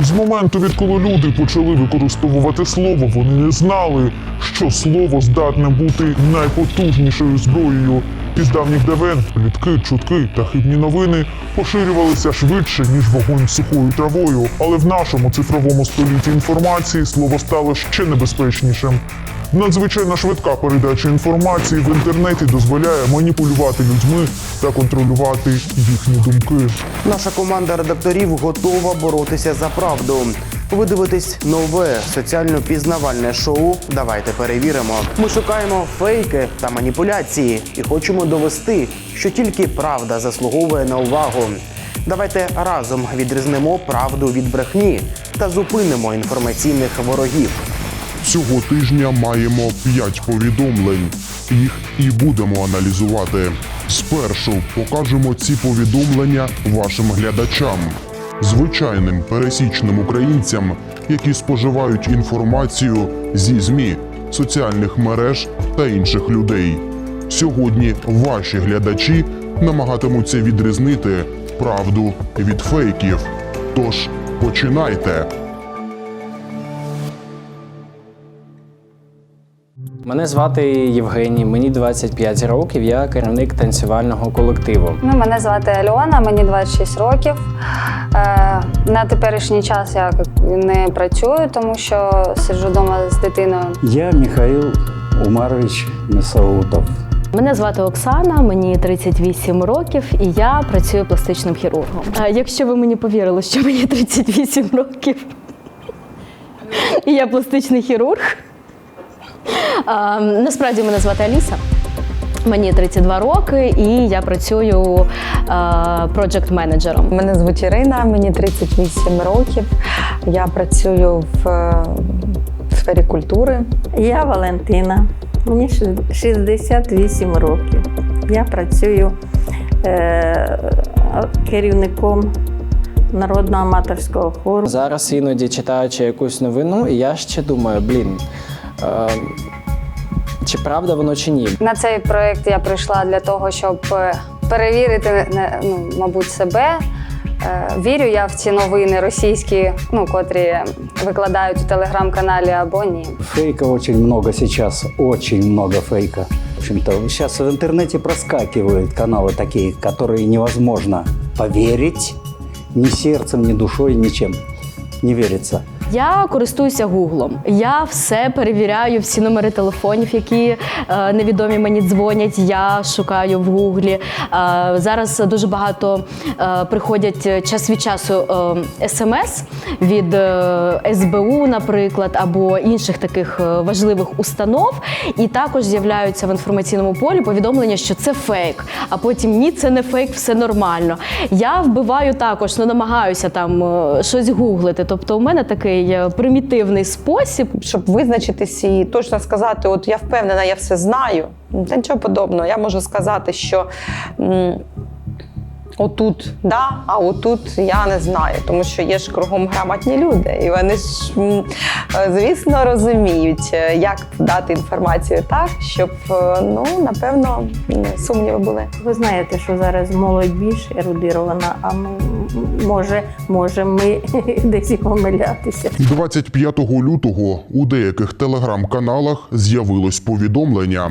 З моменту, відколи люди почали використовувати слово, вони не знали, що слово здатне бути найпотужнішою зброєю. Із давніх давен плітки, чутки та хибні новини поширювалися швидше, ніж вогонь сухою травою. Але в нашому цифровому столітті інформації слово стало ще небезпечнішим. Надзвичайно швидка передача інформації в інтернеті дозволяє маніпулювати людьми та контролювати їхні думки. Наша команда редакторів готова боротися за правду. Ви дивитесь нове соціально-пізнавальне шоу. Давайте перевіримо. Ми шукаємо фейки та маніпуляції і хочемо довести, що тільки правда заслуговує на увагу. Давайте разом відрізнимо правду від брехні та зупинимо інформаційних ворогів. Цього тижня маємо 5 повідомлень. Їх і будемо аналізувати. Спершу покажемо ці повідомлення вашим глядачам, звичайним пересічним українцям, які споживають інформацію зі ЗМІ, соціальних мереж та інших людей. Сьогодні ваші глядачі намагатимуться відрізнити правду від фейків. Тож починайте. Мене звати Євгеній, мені 25 років, я керівник танцювального колективу. Ну, мене звати Альона, мені 26 років. Е, на теперішній час я не працюю, тому що сиджу вдома з дитиною. Я Михаил Умарович Месаутов. Мене звати Оксана, мені 38 років, і я працюю пластичним хірургом. А якщо ви мені повірили, що мені 38 років, і я пластичний хірург. Насправді мене звати Аліса. Мені 32 роки, і я працюю проджект менеджером Мене звуть Ірина, мені 38 років. Я працюю в е, сфері культури. Я Валентина, мені 68 років. Я працюю е, керівником народного аматорського хору. Зараз іноді читаючи якусь новину, і я ще думаю, блін, чи правда воно чи ні? На цей проєкт я прийшла для того, щоб е, перевірити, не- ну, мабуть, себе. Е, Вірю я в ці новини російські, ну, котрі викладають у телеграм-каналі або ні. Фейка очень много сейчас, очень много фейка. В общем-то, сейчас в интернете проскакивают каналы такие, которые невозможно поверить ни сердцем, ни душой, ничем. Не верится. Я користуюся гуглом. Я все перевіряю, всі номери телефонів, які е, невідомі мені дзвонять. Я шукаю в гуглі. Е, зараз дуже багато е, приходять час від часу е, смс від е, СБУ, наприклад, або інших таких е, важливих установ. І також з'являються в інформаційному полі повідомлення, що це фейк. А потім ні, це не фейк, все нормально. Я вбиваю також, ну намагаюся там е, щось гуглити. Тобто, у мене такий е, примітивний спосіб. Щоб визначитись і точно сказати, от я впевнена, я все знаю. Ну, Та нічого подобного. Я можу сказати, що отут да, а отут я не знаю, тому що є ж кругом грамотні люди, і вони ж, е, звісно, розуміють, е, як дати інформацію так, щоб ну напевно сумніви були. Ви знаєте, що зараз молодь більш ерудирована, а ми, може, може ми десь і помилятися. 25 лютого у деяких телеграм-каналах з'явилось повідомлення.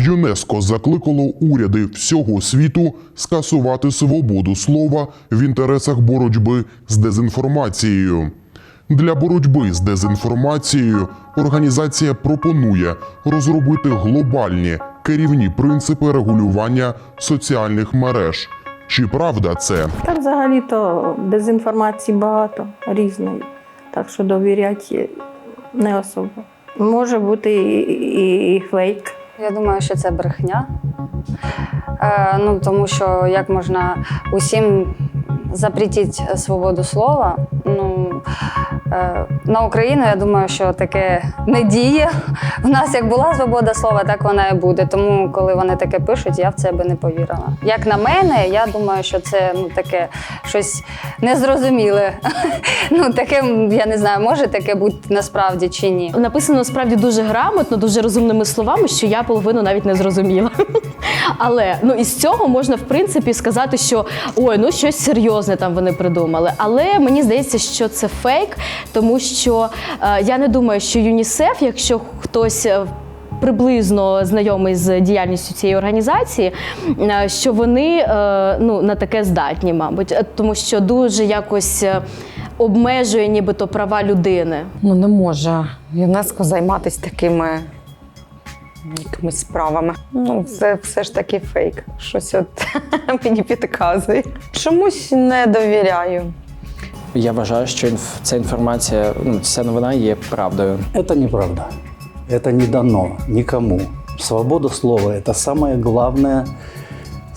ЮНЕСКО закликало уряди всього світу скасувати свободу слова в інтересах боротьби з дезінформацією. Для боротьби з дезінформацією організація пропонує розробити глобальні керівні принципи регулювання соціальних мереж. Чи правда це? Та взагалі-то дезінформації багато різної, так що довіряти не особо. Може бути і, і, і фейк. Я думаю, що це брехня. Е, ну, тому що як можна усім запретити свободу слова. Ну, е, на Україну, я думаю, що таке не діє. У нас як була свобода слова, так вона і буде. Тому, коли вони таке пишуть, я в це би не повірила. Як на мене, я думаю, що це ну, таке щось незрозуміле. Ну, таке, я не знаю, може таке бути насправді чи ні. Написано насправді дуже грамотно, дуже розумними словами, що я половину навіть не зрозуміла. Але ну із цього можна в принципі сказати, що ой, ну щось серйозне там вони придумали. Але мені здається, що це фейк, тому що е, я не думаю, що ЮНІСЕФ, якщо хтось. е, Приблизно знайомий з діяльністю цієї організації, е, що вони е, ну, на таке здатні, мабуть, тому що дуже якось обмежує нібито права людини. Ну не може ЮНЕСКО займатися такими якимись справами. Ну, це все ж таки фейк. Щось от мені підказує. Чомусь не довіряю. Я вважаю, що інф... ця інформація, ну, ця новина є правдою. Это неправда. Это не дано никому. Свобода слова – это самая главная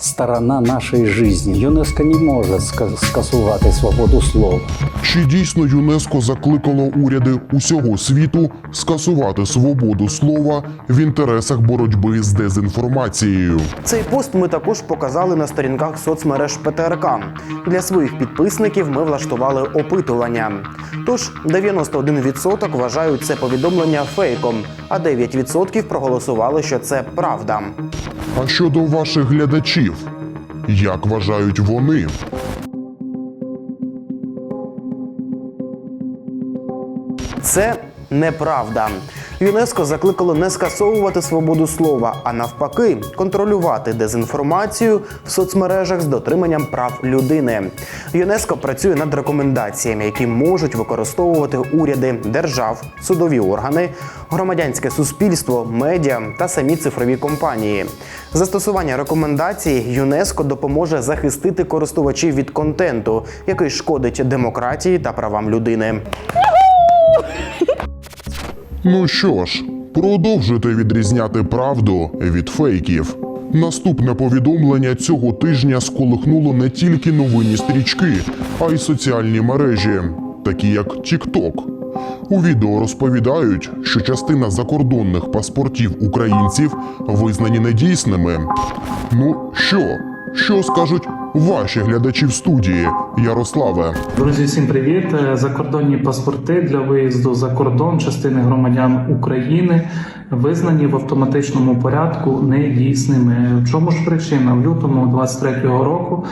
сторона нашей жизни. ЮНЕСКО не може ска- скасувати свободу слова. Чи дійсно ЮНЕСКО закликало уряди усього світу скасувати свободу слова в інтересах боротьби з дезінформацією? Цей пост ми також показали на сторінках соцмереж ПТРК. Для своїх підписників ми влаштували опитування. Тож 91% вважають це повідомлення фейком, а 9% проголосували, що це правда. А щодо ваших глядачів, як вважають вони? Це неправда. ЮНЕСКО закликало не скасовувати свободу слова, а навпаки, контролювати дезінформацію в соцмережах з дотриманням прав людини. ЮНЕСКО працює над рекомендаціями, які можуть використовувати уряди держав, судові органи, громадянське суспільство, медіа та самі цифрові компанії. Застосування рекомендацій ЮНЕСКО допоможе захистити користувачів від контенту, який шкодить демократії та правам людини. Ну що ж, продовжуйте відрізняти правду від фейків. Наступне повідомлення цього тижня сколихнуло не тільки новинні стрічки, а й соціальні мережі, такі як TikTok. У відео розповідають, що частина закордонних паспортів українців визнані недійсними. Ну що? Що скажуть ваші глядачі в студії, Ярославе? Друзі, всім привіт! Е, Закордонні паспорти для виїзду за кордон частини громадян України визнані в автоматичному порядку недійсними. В чому ж причина? В лютому 23-го року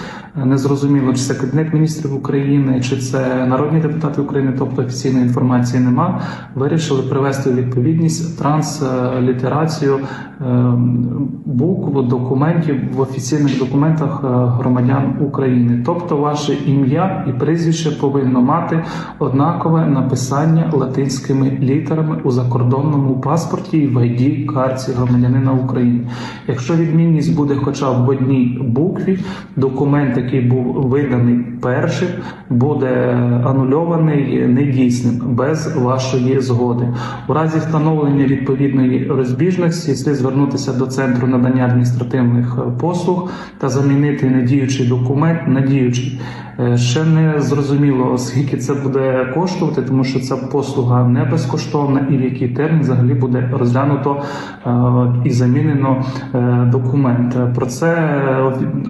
е, незрозуміло, чи це Кабінет міністрів України, чи це народні депутати України, тобто офіційної інформації нема. Вирішили привести відповідність транслітерацію е, букв документів в офіційних документах е, громадян України. Тобто ваше ім'я і прізвище повинно мати однакове написання латинськими літерами у закордонному паспорті і в id карці громадянина України. Якщо відмінність буде хоча б в одній букві, документ, який був виданий першим, буде анульований недійсним без вашої згоди. У разі встановлення відповідної розбіжності слід звернутися до центру надання адміністративних е, послуг та замінити недіючий документ на діючий. Е, Ще не зрозуміло, скільки це буде коштувати, тому що ця послуга не безкоштовна і в який термін взагалі буде розглянуто е, і замінено документ. Про це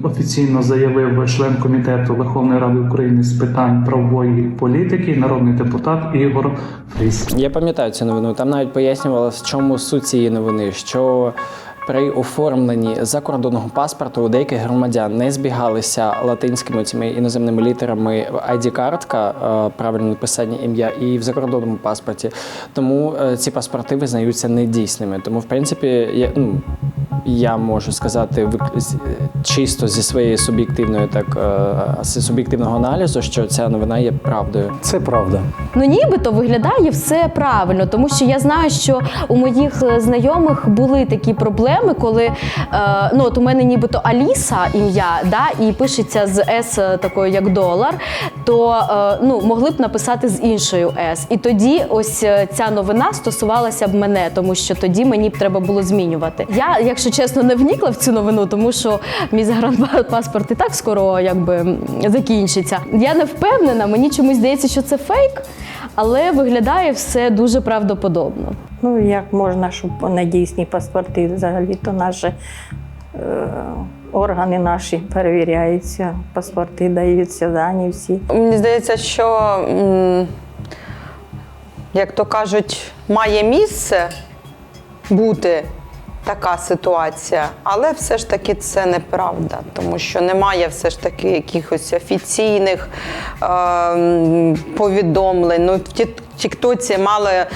офіційно заявив член комітету Верховної Ради України з питань правової політики, народний депутат Ігор Фріс. Я пам'ятаю цю новину. Там навіть пояснювалося, в чому суть цієї новини, що при оформленні закордонного паспорту у деяких громадян не збігалися латинськими цими іноземними літерами ID-картка, е, правильне написання ім'я, і в закордонному паспорті. Тому е, ці паспорти визнаються недійсними. Тому, в принципі, я, ну, я можу сказати вик- чисто зі своєї суб'єктивної, так е, зі суб'єктивного аналізу, що ця новина є правдою. Це правда. Ну, нібито виглядає все правильно, тому що я знаю, що у моїх знайомих були такі проблеми, коли е, ну от у мене нібито Аліса ім'я, да, і пишеться з С е, такою як долар, то е, ну могли б написати з іншою С. І тоді ось е, ця новина стосувалася б мене, тому що тоді мені б треба було змінювати. Я, якщо чесно, не вникла в цю новину, тому що мій загранпаспорт і так скоро якби закінчиться. Я не впевнена, мені чомусь здається, що це фейк, але виглядає все дуже правдоподобно. Ну, як можна, щоб недійсні паспорти взагалі то наші е, органи наші перевіряються, паспорти даються дані всі. Мені здається, що, як то кажуть, має місце бути така ситуація, але все ж таки це неправда, тому що немає все ж таки якихось офіційних е, повідомлень. Ну, Тіктоці мало е,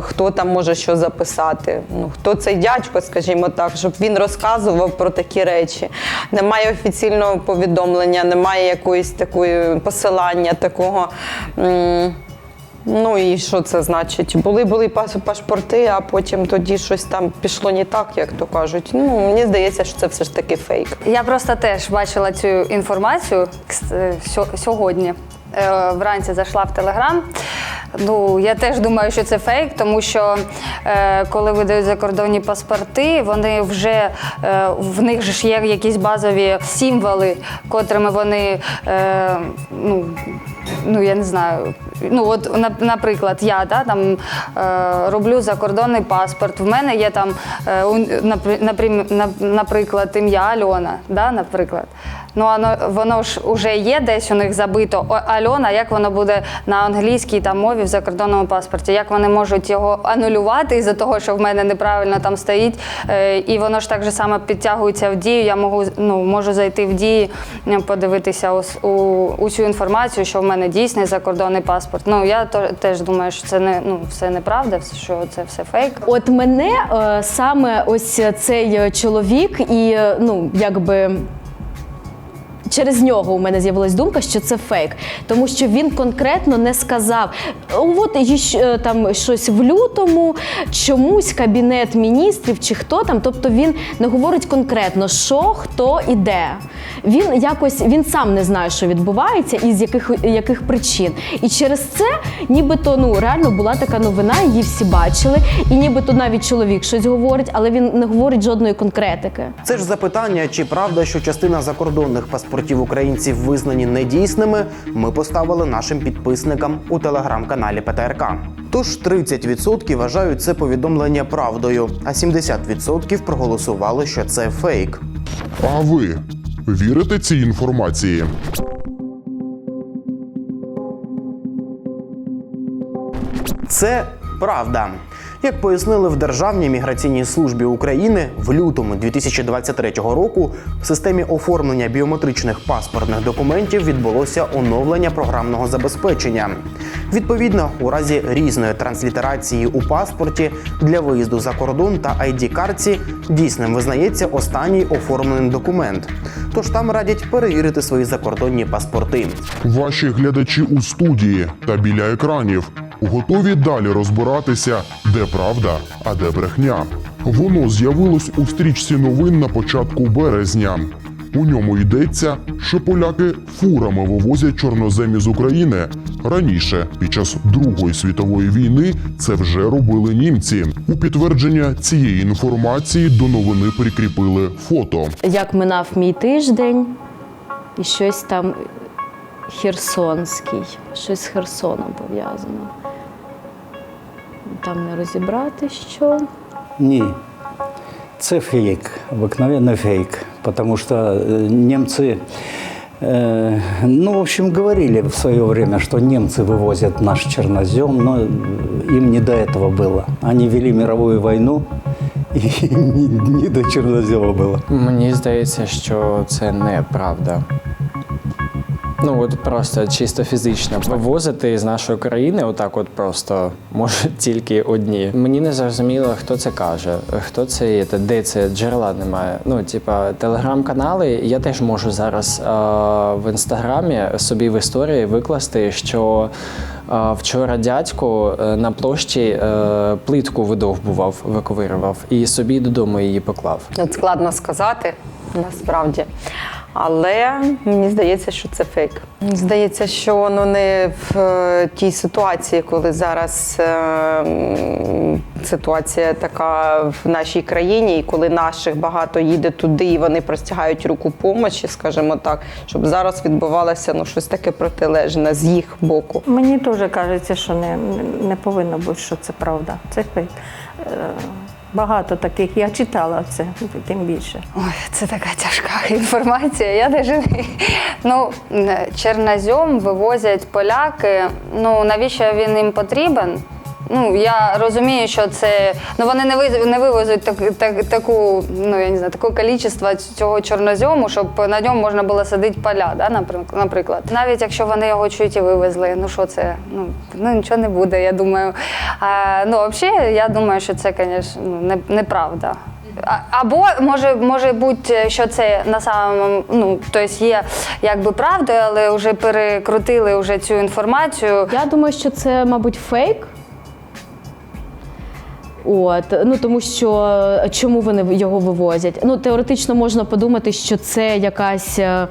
хто там може що записати. Ну, хто цей дядько, скажімо так, щоб він розказував про такі речі. Немає офіційного повідомлення, немає якоїсь такої посилання такого. м, Ну і що це значить? Були були пас- пашпорти, а потім тоді щось там пішло не так, як то кажуть. Ну мені здається, що це все ж таки фейк. Я просто теж бачила цю інформацію е, сьо- сьогодні. Е, Вранці зайшла в Телеграм. Ну, я теж думаю, що це фейк, тому що е, коли видають закордонні паспорти, вони вже е, в них ж є якісь базові символи, котрими вони е, ну, ну я не знаю. Ну, от, наприклад, я да, там, е, роблю закордонний паспорт. В мене є там, е, наприклад, ім'я Альона. Да, наприклад. Ну, воно, воно ж вже є десь у них забито. Альона, як воно буде на англійській там, мові в закордонному паспорті? Як вони можуть його анулювати із-за того, що в мене неправильно там стоїть? Е, і воно ж так же само підтягується в дію. Я можу, ну, можу зайти в дії, подивитися с- у, у цю інформацію, що в мене дійсний закордонний паспорт. Ну, я то, теж думаю, що це не ну, все неправда, що це все фейк. От мене е, саме ось цей е, чоловік, і ну якби. Через нього у мене з'явилась думка, що це фейк, тому що він конкретно не сказав. От е, там щось в лютому, чомусь кабінет міністрів чи хто там. Тобто він не говорить конкретно, що, хто і де. Він якось він сам не знає, що відбувається і з яких, яких причин. І через це, нібито ну реально була така новина, її всі бачили, і нібито навіть чоловік щось говорить, але він не говорить жодної конкретики. Це ж запитання, чи правда, що частина закордонних паспортів українців визнані недійсними, ми поставили нашим підписникам у телеграм-каналі ПТРК. Тож 30% вважають це повідомлення правдою, а 70% проголосували, що це фейк. А ви вірите цій інформації? Це правда. Як пояснили в Державній міграційній службі України, в лютому 2023 року в системі оформлення біометричних паспортних документів відбулося оновлення програмного забезпечення. Відповідно, у разі різної транслітерації у паспорті для виїзду за кордон та id картці дійсним визнається останній оформлений документ. Тож там радять перевірити свої закордонні паспорти. Ваші глядачі у студії та біля екранів готові далі розбиратися, де правда, а де брехня. Воно з'явилось у стрічці новин на початку березня. У ньому йдеться, що поляки фурами вивозять чорноземі з України. Раніше, під час Другої світової війни, це вже робили німці. У підтвердження цієї інформації до новини прикріпили фото. Як минав мій тиждень, і щось там херсонський, щось з Херсоном пов'язано Там не розібрати що. Ні. Це фейк, обыкновенный фейк, потому что э, немцы, э, ну, в общем, говорили в свое время, что немцы вывозят наш чернозем, но э, им не до этого было. Они вели мировую войну, и не, не до чернозема было. Мені здається, що це неправда. Ну от просто чисто фізично вивозити з нашої країни, отак, от просто можуть тільки одні. Мені не зрозуміло, хто це каже, хто це є, де це джерела немає. Ну, типа, телеграм-канали. Я теж можу зараз е, в інстаграмі собі в історії викласти, що е, вчора дядько е, на площі е, плитку видовбував, виковирював і собі додому її поклав. Складно сказати насправді. Але мені здається, що це фейк. Здається, що воно не в е, тій ситуації, коли зараз е, ситуація така в нашій країні, і коли наших багато їде туди, і вони простягають руку помочі, скажімо так, щоб зараз відбувалося ну, щось таке протилежне з їх боку. Мені теж кажеться, що не, не повинно бути, що це правда. Це фейк. Багато таких. Я читала це, тим більше. Ой, це така тяжка інформація. Я не... ну, чернозьом вивозять поляки. Ну навіщо він їм потрібен? Ну я розумію, що це ну вони не виз- не вивезуть так, так, таку, ну я не знаю, таку кількість цього чорнозьому, щоб на ньому можна було садити поля, да, наприк- наприклад. Навіть якщо вони його чуть і вивезли, ну що це? Ну, ну нічого не буде, я думаю. А, ну, взагалі, я думаю, що це, звісно, ну, не, неправда. Або може, може бути, що це на самому, ну тобто є якби правдою, але вже перекрутили вже цю інформацію. Я думаю, що це, мабуть, фейк. От, ну тому що е, чому вони його вивозять? Ну, теоретично можна подумати, що це якась. е,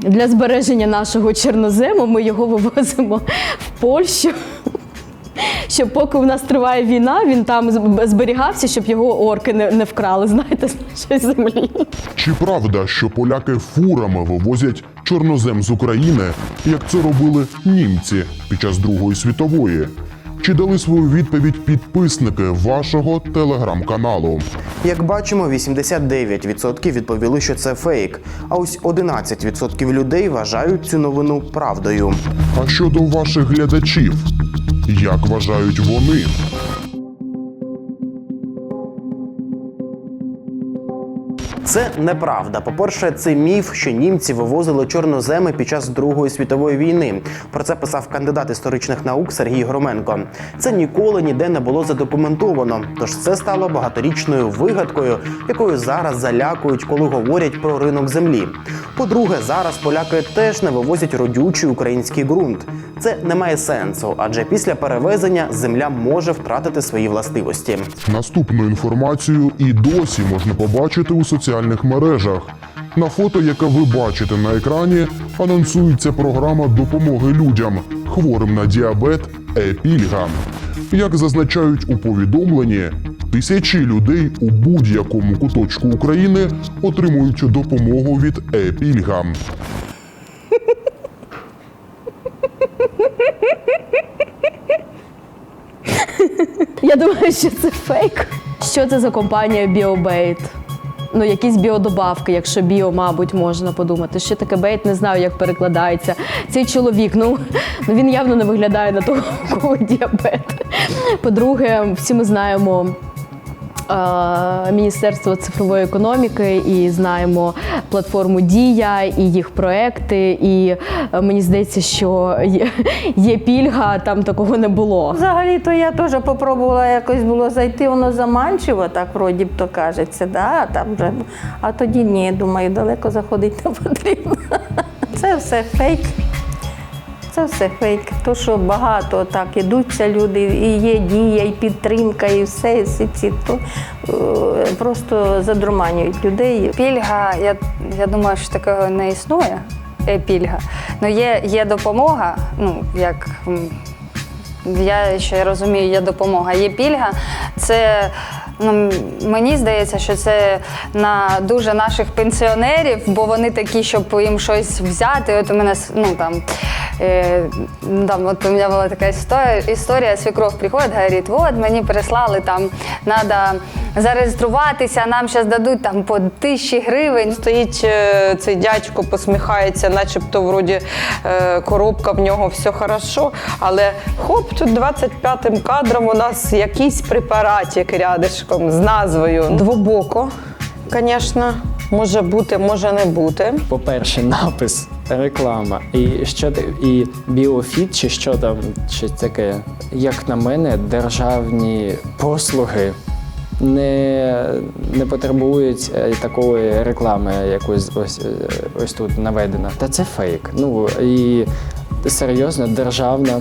Для збереження нашого чорнозему ми його вивозимо в Польщу. Щоб поки у нас триває війна, він там зберігався, щоб його орки не, не вкрали, знаєте, з нашої землі. Чи правда, що поляки фурами вивозять чорнозем з України, як це робили німці під час Другої світової? Чи дали свою відповідь підписники вашого телеграм-каналу? Як бачимо, 89% відповіли, що це фейк, а ось 11% людей вважають цю новину правдою. А щодо ваших глядачів, як вважають вони? Це неправда. По-перше, це міф, що німці вивозили чорноземи під час Другої світової війни. Про це писав кандидат історичних наук Сергій Громенко. Це ніколи ніде не було задокументовано. Тож це стало багаторічною вигадкою, якою зараз залякують, коли говорять про ринок землі. По-друге, зараз поляки теж не вивозять родючий український ґрунт. Це не має сенсу, адже після перевезення земля може втратити свої властивості. Наступну інформацію і досі можна побачити у соціальних мережах. На фото, яке ви бачите на екрані, анонсується програма допомоги людям, хворим на діабет «Е-пільга». Як зазначають у повідомленні, тисячі людей у будь-якому куточку України отримують допомогу від «Е-пільга». Я думаю, що це фейк. Що це за компанія BioBait? Ну, якісь біодобавки, якщо біо, мабуть, можна подумати. Що таке бейт, не знаю, як перекладається. Цей чоловік, ну ну, він явно не виглядає на того, у кого діабет. По-друге, всі ми знаємо. Е, Міністерство цифрової економіки і знаємо платформу Дія і їх проекти. І е, мені здається, що є, є пільга, там такого не було. Взагалі-то я теж попробувала якось було зайти, воно заманчиво, так вроді б то кажеться, да, там вже. а тоді ні, думаю, далеко заходити не потрібно. Це все фейк. Це все фейк. То, що багато так ідуться люди, і є дія, і підтримка, і все, і всі ці, то е, просто задурманюють людей. Пільга, я, я думаю, що такого не існує. е, Пільга. Ну, є, є допомога, ну, як я ще розумію, є допомога. Є пільга. Це ну, мені здається, що це на дуже наших пенсіонерів, бо вони такі, щоб їм щось взяти. От у мене ну там. Е, там, от у мене була така історія, історія свекров приходить, говорить, от мені прислали там, треба зареєструватися, нам зараз дадуть там по тисячі гривень. Стоїть е, цей дядько, посміхається, начебто вроді е, коробка в нього все хорошо. Але хоп, тут 25-м кадром у нас якийсь препаратик рядишком з назвою Двобоко, звісно, може бути, може не бути. По-перше, напис, реклама. І що ти- і біофіт, чи що там, чи таке. Як на мене, державні послуги не, не потребують е, такої реклами, якось ось, е, ось тут наведена. Та це фейк. Ну і серйозно, державна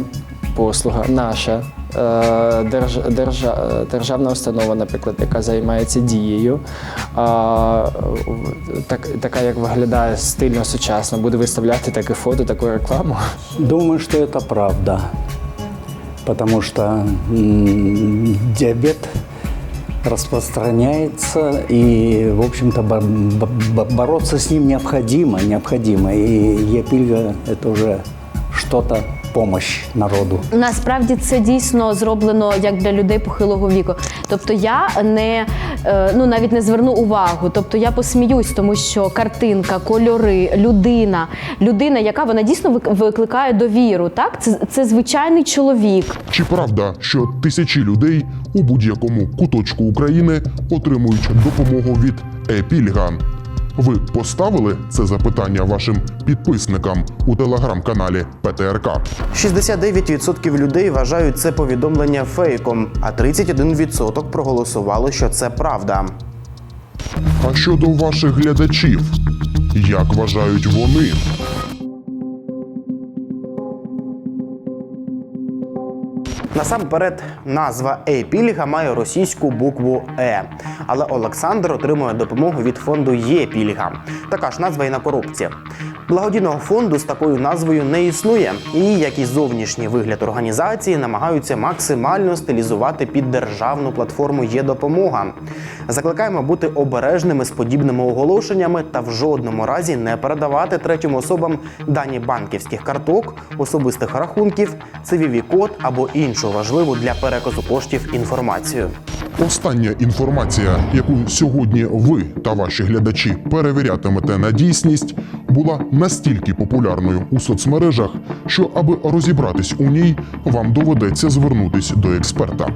послуга наша. е, Держ, держа, державна установа, наприклад, яка займається дією, а, в- так, така, як виглядає стильно сучасно, буде виставляти таке фото, таку рекламу. Думаю, что это правда. Потому что м, диабет распространяется, и, в общем-то, бо- бо- бо- бороться с ним необходимо, необходимо. И епильга – это уже что-то помощь народу. Насправді це дійсно зроблено як для людей похилого віку. Тобто я не е, ну навіть не зверну увагу. Тобто я посміюсь, тому що картинка, кольори, людина, людина, яка вона дійсно викликає довіру. Так, це, це звичайний чоловік. Чи правда, що тисячі людей у будь-якому куточку України отримують допомогу від Епільган? Ви поставили це запитання вашим підписникам у телеграм-каналі ПТРК. 69% людей вважають це повідомлення фейком, а 31% проголосували, що це правда. А щодо ваших глядачів, як вважають вони? Насамперед, назва Е-пільга має російську букву Е. Але Олександр отримує допомогу від фонду Є-пільга. Така ж назва і на коробці. Благодійного фонду з такою назвою не існує, і як і зовнішній вигляд організації намагаються максимально стилізувати під державну платформу Є допомога. Закликаємо бути обережними з подібними оголошеннями та в жодному разі не передавати третім особам дані банківських карток, особистих рахунків, cvv код або іншу важливу для переказу коштів інформацію. Остання інформація, яку сьогодні ви та ваші глядачі перевірятимете на дійсність, була настільки популярною у соцмережах, що аби розібратись у ній, вам доведеться звернутись до експерта.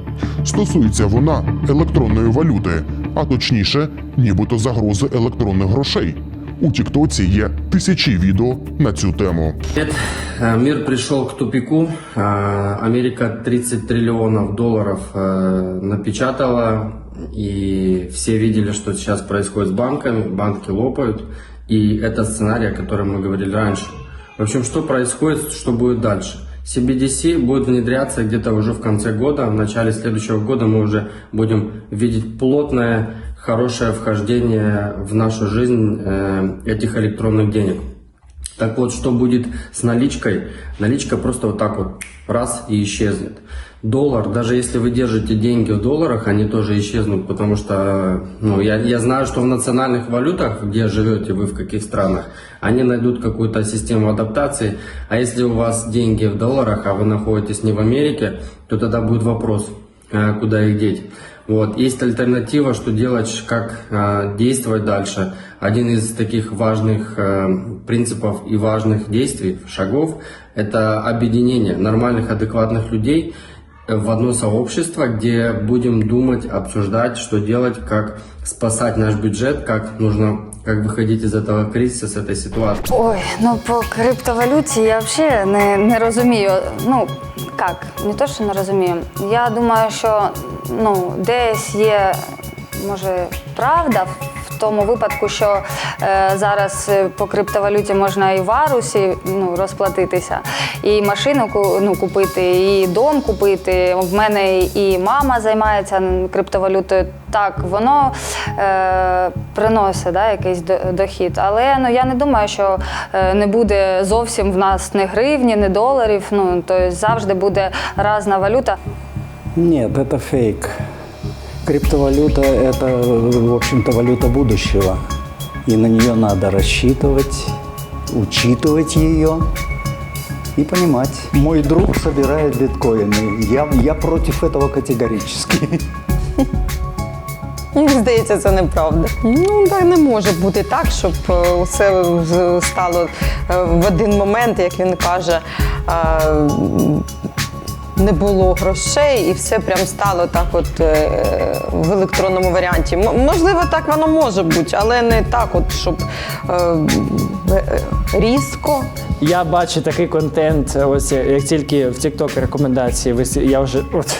Стосується вона електронної валюти, а точніше, нібито загрози електронних грошей. У Тіктоці є тисячі відео на цю тему. Привет. Э, Мир пришел к тупику. Э, Америка 30 триллионов долларов э, напечатала, и все видели, что сейчас происходит с банками. Банки лопают, и это сценарий, о котором мы говорили раньше. В общем, что происходит, что будет дальше? CBDC будет внедряться где-то уже в конце года, в начале следующего года мы уже будем видеть плотное, хорошее вхождение в нашу жизнь э, этих электронных денег. Так вот, что будет с наличкой? Наличка просто вот так вот раз и исчезнет. Доллар, даже если вы держите деньги в долларах, они тоже исчезнут, потому что ну, я, я знаю, что в национальных валютах, где живете вы, в каких странах, они найдут какую-то систему адаптации. А если у вас деньги в долларах, а вы находитесь не в Америке, то тогда будет вопрос, э, куда их деть. Вот. Есть альтернатива, что делать, как э, действовать дальше. Один из таких важных э, принципов и важных действий, шагов, это объединение нормальных, адекватных людей э, в одно сообщество, где будем думать, обсуждать, что делать, как спасать наш бюджет, как нужно, как выходить из этого кризиса, с этой ситуации. Ой, ну по криптовалюті я взагалі не, не розумію. Ну як, не то, що не розумію. Я думаю, що ну, десь є, може, правда тому випадку, що е, зараз е, по криптовалюті можна і в Арусі ну, розплатитися, і машину ну, купити, і дом купити. В мене і мама займається криптовалютою. Так, воно е, приносить да, якийсь дохід. Але ну, я не думаю, що е, не буде зовсім в нас не гривні, не доларів. Ну, тобто завжди буде різна валюта. Нет, это фейк. Криптовалюта – это, в общем-то, валюта будущего. И на нее надо рассчитывать, учитывать ее и понимать. Мой друг собирает биткоины. Я, я против этого категорически. Мені здається, це неправда. Ну так не може бути так, щоб е, все з- стало е, в один момент, як він каже. е, Не було грошей, і все прям стало так, от е, в електронному варіанті. М- можливо, так воно може бути, але не так, от щоб е, е, різко. Я бачу такий контент, ось як тільки в TikTok рекомендації вис- я вже от.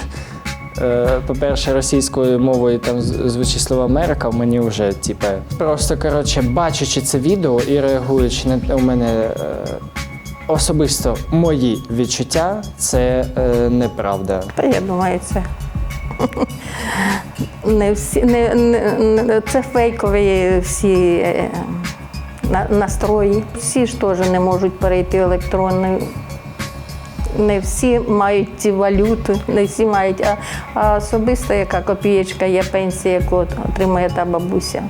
е, По-перше, російською мовою там з- звучить слово Америка, мені вже типу, просто коротше, бачачи це відео і реагуючи на у мене е, особисто мої відчуття, це е, неправда. Та я думаю, це. Не всі, не, не, це фейкові всі е, на- настрої. Всі ж теж не можуть перейти електронною. Не всі мають ці валюти, не всі мають, а, а особисто яка копієчка є пенсія, яку отримує та бабуся.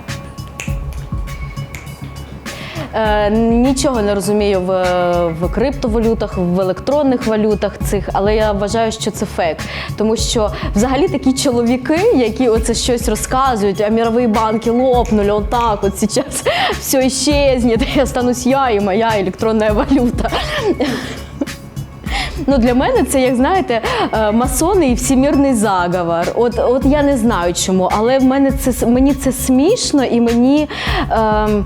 Е, нічого не розумію в, в криптовалютах, в електронних валютах цих, але я вважаю, що це фейк. Тому що взагалі такі чоловіки, які оце щось розказують, а мірові банки лопнули, отак, от зараз все исчезнет, я останусь я і моя електронна валюта. Ну, для мене це, як знаєте, е, масони і всімірний заговор. От, от я не знаю чому, але в мене це мені це смішно і мені. Ем,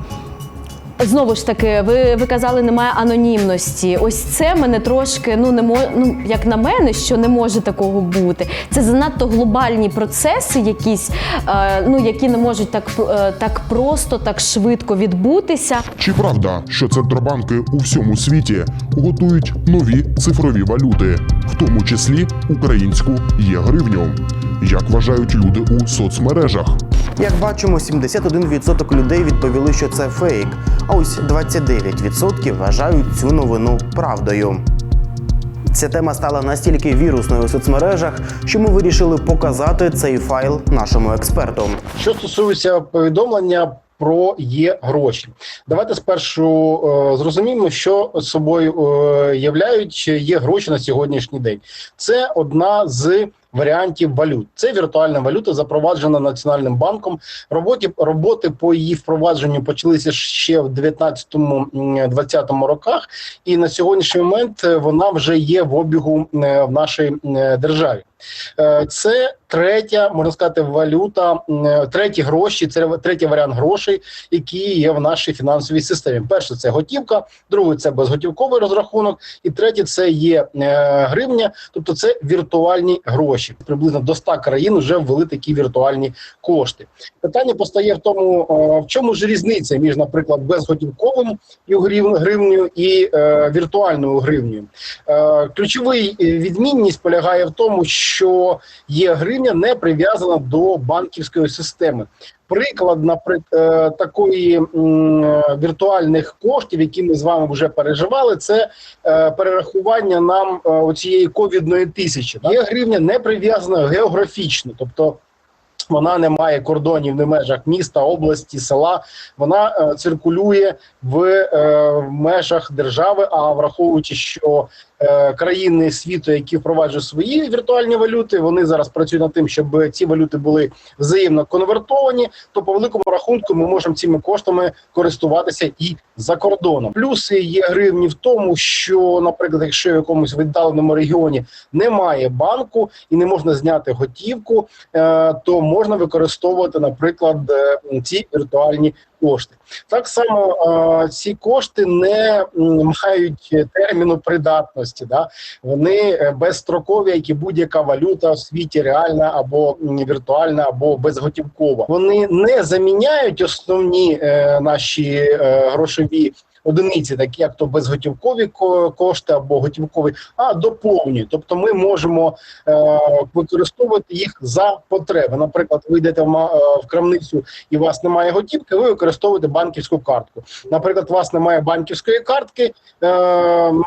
Знову ж таки, ви, ви казали, немає анонімності. Ось це мене трошки, ну не мож, ну як на мене, що не може такого бути. Це занадто глобальні процеси, якісь, е, ну які не можуть так, е, так просто, так швидко відбутися. Чи правда, що центробанки у всьому світі готують нові цифрові валюти, в тому числі українську є гривню? Як вважають люди у соцмережах? Як бачимо, 71% людей відповіли, що це фейк, а ось 29% вважають цю новину правдою. Ця тема стала настільки вірусною у соцмережах, що ми вирішили показати цей файл нашому експерту. Що стосується повідомлення про є гроші, давайте спершу е, зрозуміємо, що собою е, являють є гроші на сьогоднішній день. Це одна з варіантів валют. Це віртуальна валюта, запроваджена Національним банком. Роботи роботи по її впровадженню почалися ще в 19-20 роках, і на сьогоднішній момент е, вона вже є в обігу е, в нашій е, державі. Е, Це третя, можна сказати, валюта, треті гроші, це третій варіант грошей, які є в нашій фінансовій системі. Перше це готівка, другий це безготівковий розрахунок, і третє це є е, гривня, тобто це віртуальні гроші. Приблизно до 100 країн вже ввели такі віртуальні кошти. Питання постає в тому, е, в чому ж різниця між, наприклад, безготівковим гривнею і е, віртуальною гривнею. Е, ключовий е, відмінність полягає в тому, що є гривня не прив'язана до банківської системи. Приклад, наприклад, такої е, віртуальних коштів, які ми з вами вже переживали, це е, перерахування нам е, оцієї ковідної тисячі. Є гривня не прив'язана географічно, тобто вона не має кордонів в межах міста, області, села. Вона е, циркулює в, е, в межах держави. А враховуючи, що країни світу, які впроваджують свої віртуальні валюти, вони зараз працюють над тим, щоб ці валюти були взаємно конвертовані. То по великому рахунку ми можемо цими коштами користуватися і за кордоном. Плюси є гривні в тому, що, наприклад, якщо в якомусь віддаленому регіоні немає банку і не можна зняти готівку, е, то можна використовувати, наприклад, е, ці віртуальні кошти. Так само ці кошти не мають терміну придатності, да? вони е, безстрокові, як і будь-яка валюта в світі, реальна або віртуальна, або безготівкова. Вони не заміняють основні е, наші е, грошові. Одиниці, такі як то безготівкові кошти або готівкові, а доповнюють. Тобто ми можемо е, використовувати їх за потреби. Наприклад, ви йдете в, е, в крамницю і у вас немає готівки, ви використовуєте банківську картку. Наприклад, у вас немає банківської картки, е,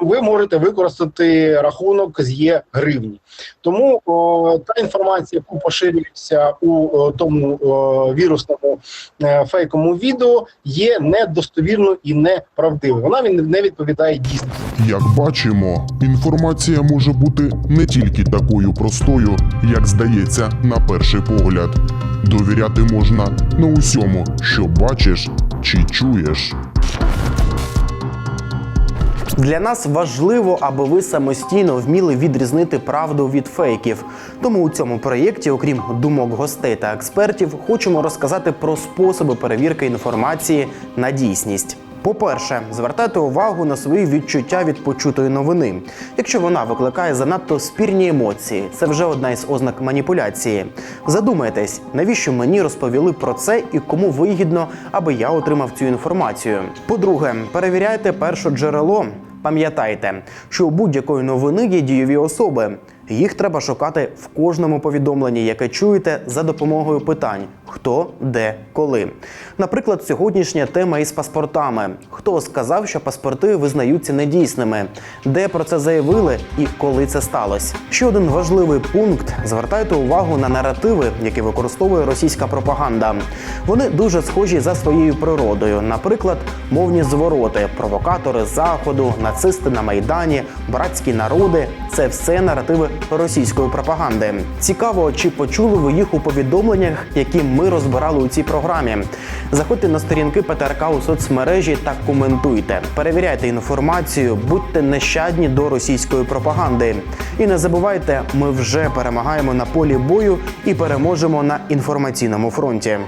ви можете використати рахунок з є гривні. Тому о, та інформація, яку поширюється у о, тому о, вірусному е, фейковому відео, є недостовірною і неправдивою. Вона він- не відповідає дійсності. Як бачимо, інформація може бути не тільки такою простою, як здається на перший погляд. Довіряти можна не усьому, що бачиш чи чуєш. Для нас важливо, аби ви самостійно вміли відрізнити правду від фейків. Тому у цьому проєкті, окрім думок гостей та експертів, хочемо розказати про способи перевірки інформації на дійсність. По-перше, звертайте увагу на свої відчуття від почутої новини. Якщо вона викликає занадто спірні емоції, це вже одна із ознак маніпуляції. Задумайтесь, навіщо мені розповіли про це і кому вигідно, аби я отримав цю інформацію. По-друге, перевіряйте перше джерело. Пам'ятайте, що у будь-якої новини є дієві особи. Їх треба шукати в кожному повідомленні, яке чуєте за допомогою питань: хто, де, коли. Наприклад, сьогоднішня тема із паспортами. Хто сказав, що паспорти визнаються недійсними? Де про це заявили і коли це сталося? Ще один важливий пункт: звертайте увагу на наративи, які використовує російська пропаганда. Вони дуже схожі за своєю природою. Наприклад, мовні звороти, провокатори заходу, нацисти на майдані, братські народи це все наративи російської пропаганди. Цікаво, чи почули ви їх у повідомленнях, які ми розбирали у цій програмі. Заходьте на сторінки ПТРК у соцмережі та коментуйте. Перевіряйте інформацію, будьте нещадні до російської пропаганди. І не забувайте, ми вже перемагаємо на полі бою і переможемо на інформаційному фронті.